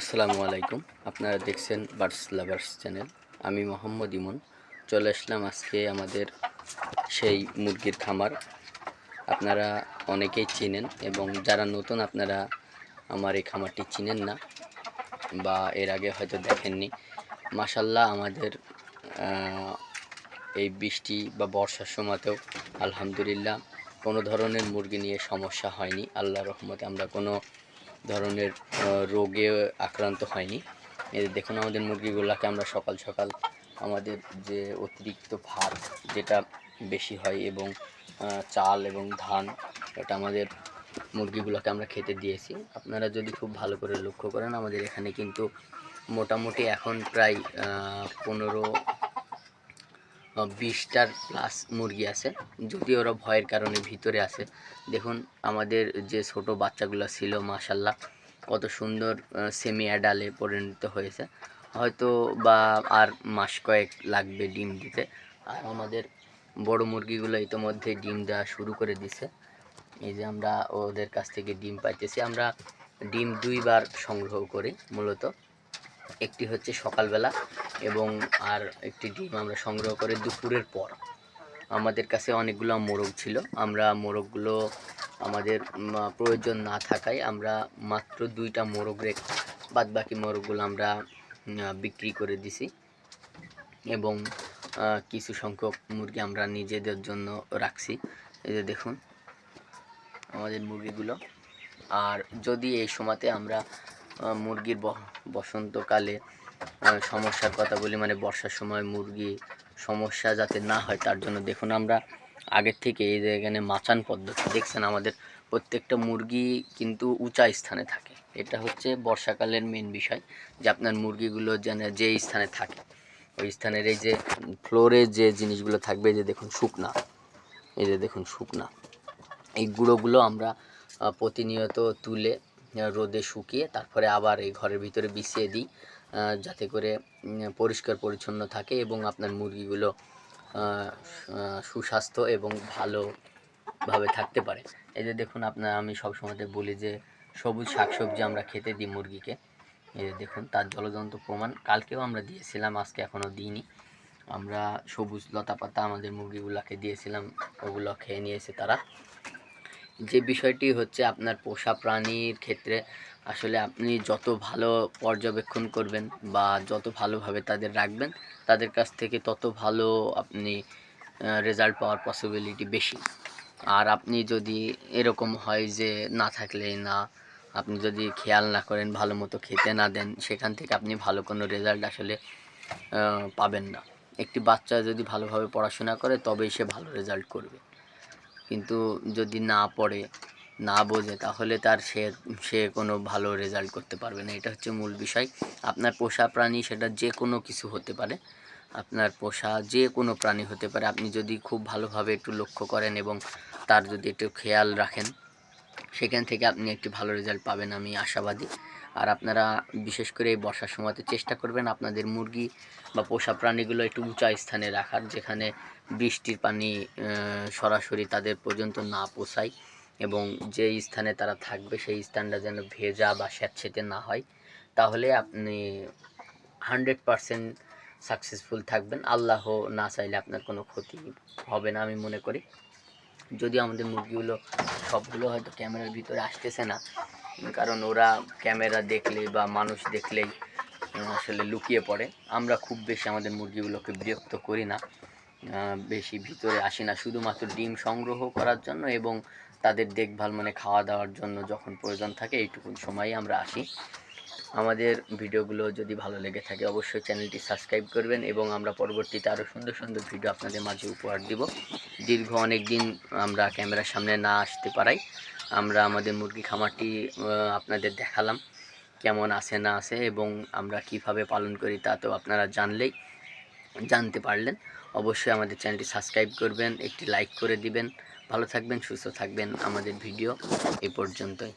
আসসালামু আলাইকুম। আপনারা দেখছেন বার্ডস লাভার্স চ্যানেল। আমি মোহাম্মদ ইমন। চলে আসলাম আজকে আমাদের সেই মুরগির খামার। আপনারা অনেকেই চিনেন এবং যারা নতুন আপনারা আমার এই খামারটি চিনেন না বা এর আগে হয়তো দেখেননি। মাসাল্লাহ আমাদের এই বৃষ্টি বা বর্ষার সময়তেও আলহামদুলিল্লাহ কোনো ধরনের মুরগি নিয়ে সমস্যা হয়নি। আল্লাহ রহমতে আমরা কোনো ধরনের রোগে আক্রান্ত হয়নি। যে দেখুন আমাদের মুরগিগুলোকে আমরা সকাল সকাল আমাদের যে অতিরিক্ত ভাত যেটা বেশি হয় এবং চাল এবং ধান, এটা আমাদের মুরগিগুলোকে আমরা খেতে দিয়েছি। আপনারা যদি খুব ভালো করে লক্ষ্য করেন, আমাদের এখানে কিন্তু মোটামুটি এখন প্রায় পনেরো বিশটার প্লাস মুরগি আছে। যদি ওরা ভয়ের কারণে ভিতরে আছে দেখুন আমাদের যে ছোট বাচ্চাগুলো ছিল মাশাল্লাহ কত সুন্দর সেমি অ্যাডালে পরিণত হয়েছে। হয়তো বা আর মাস কয়েক লাগবে ডিম দিতে। আর আমাদের বড় মুরগিগুলো ইতোমধ্যে ডিম দেওয়া শুরু করে দিছে। এই যে আমরা ওদের কাছ থেকে ডিম পাইতেছি। আমরা ডিম দুইবার সংগ্রহ করি, মূলত। একটি হচ্ছে সকালবেলা এবং আর একটি ডিম আমরা সংগ্রহ করে দুপুরের পর। আমাদের কাছে অনেকগুলো মোরগ ছিল। আমরা মোরগগুলো আমাদের প্রয়োজন না থাকায় আমরা মাত্র দুইটা মোরগ রেখে বাদ বাকি মোরগগুলো আমরা বিক্রি করে দিছি। এবং কিছু সংখ্যক মুরগি আমরা নিজেদের জন্য রাখছি। এই যে দেখুন, আমাদের মুরগিগুলো। আর যদি এই সময়তে আমরা মুরগির বসন্তকালে সমস্যার কথা বলি মানে বর্ষার সময় মুরগি সমস্যা যাতে না হয়, তার জন্য দেখুন আমরা আগের থেকে এই এখানে মাচান পদ্ধতি, দেখছেন আমাদের প্রত্যেকটা মুরগি কিন্তু উঁচা স্থানে থাকে। এটা হচ্ছে বর্ষাকালের মেন বিষয়, যে আপনার মুরগিগুলো যেন যে স্থানে থাকে। ওই স্থানের এই যে ফ্লোরে যে জিনিসগুলো থাকবে যে দেখুন শুকনা, এই যে দেখুন শুকনা, এই গুঁড়োগুলো আমরা প্রতিনিয়ত তুলে রোদে শুকিয়ে তারপরে আবার এই ঘরের ভিতরে বিছিয়ে দিই যাতে করে পরিষ্কার পরিচ্ছন্ন থাকে এবং আপনার মুরগিগুলো সুস্বাস্থ্য এবং ভালোভাবে থাকতে পারে। এই যে দেখুন আপনার, আমি সবসময় বলি যে সবুজ শাকসবজি আমরা খেতে দিই মুরগিকে। এই যে দেখুন, তার জলজন্ত প্রমাণ কালকেও আমরা দিয়েছিলাম, আজকে এখনও দিইনি। আমরা সবুজ লতা পাতা আমাদের মুরগিগুলোকে দিয়েছিলাম, ওগুলো খেয়ে নিয়েছে তারা। যে বিষয়টি হচ্ছে আপনার পোষা প্রাণীর ক্ষেত্রে আসলে আপনি যত ভালো পর্যবেক্ষণ করবেন বা যত ভালোভাবে তাদের রাখবেন, তাদের কাছ থেকে তত ভালো আপনি রেজাল্ট পাওয়ার পসিবিলিটি বেশি। আর আপনি যদি এরকম হয় যে না থাকলে না, আপনি যদি খেয়াল না করেন, ভালো মতো খেতে না দেন, সেখান থেকে আপনি ভালো কোনো রেজাল্ট আসলে পাবেন না। একটি বাচ্চা যদি ভালোভাবে পড়াশোনা করে, তবেই সে ভালো রেজাল্ট করবে। কিন্তু যদি না পড়ে, না বোঝে, তাহলে তার সে সে কোনো ভালো রেজাল্ট করতে পারবে না। এটা হচ্ছে মূল বিষয়। আপনার পোষা প্রাণী সেটা যে কোনো কিছু হতে পারে। আপনার পোষা যে কোনো প্রাণী হতে পারে। আপনি যদি খুব ভালোভাবে একটু লক্ষ্য করেন এবং তার যদি একটু খেয়াল রাখেন, সেখান থেকে আপনি একটি ভালো রেজাল্ট পাবেন, আমি আশাবাদী। আর আপনারা বিশেষ করে এই বর্ষার সময়তে চেষ্টা করবেন আপনাদের মুরগি বা পোষা প্রাণীগুলো একটু উঁচা স্থানে রাখার, যেখানে বৃষ্টির পানি সরাসরি তাদের পর্যন্ত না পৌঁছায় এবং যে স্থানে তারা থাকবে সেই স্থানটা যেন ভেজা বা স্যাঁতসেঁতে না হয়। তাহলে আপনি হান্ড্রেড পারসেন্ট সাকসেসফুল থাকবেন। আল্লাহ না চাইলে আপনার কোনো ক্ষতি হবে না আমি মনে করি। যদি আমাদের মুরগিগুলো সবগুলো হয়তো ক্যামেরার ভিতরে আসতেছে না কারণ ওরা ক্যামেরা দেখলে বা মানুষ দেখলেই আসলে লুকিয়ে পড়ে। আমরা খুব বেশি আমাদের মুরগিগুলোকে বিরক্ত করি না বেশি ভিতরে আসি না। শুধুমাত্র ডিম সংগ্রহ করার জন্য এবং তাদের দেখভাল মানে খাওয়া দাওয়ার জন্য যখন প্রয়োজন থাকে এইটুকু সময়ই আমরা আসি। আমাদের ভিডিওগুলো যদি ভালো লেগে থাকে অবশ্যই চ্যানেলটি সাবস্ক্রাইব করবেন এবং আমরা পরবর্তীতে আরও সুন্দর সুন্দর ভিডিও আপনাদের মাঝে উপহার দিব। দীর্ঘ অনেক দিন আমরা ক্যামেরার সামনে না আসতে পারাই। আমরা আমাদের মুরগি খামারটি আপনাদের দেখালাম কেমন আছে না আছে এবং আমরা কীভাবে পালন করি তা তো আপনারা জানলেই, জানতে পারলেন। অবশ্যই আমাদের চ্যানেলটি সাবস্ক্রাইব করবেন, একটি লাইক করে দিবেন। ভালো থাকবেন, সুস্থ থাকবেন। আমাদের ভিডিও এ পর্যন্তই।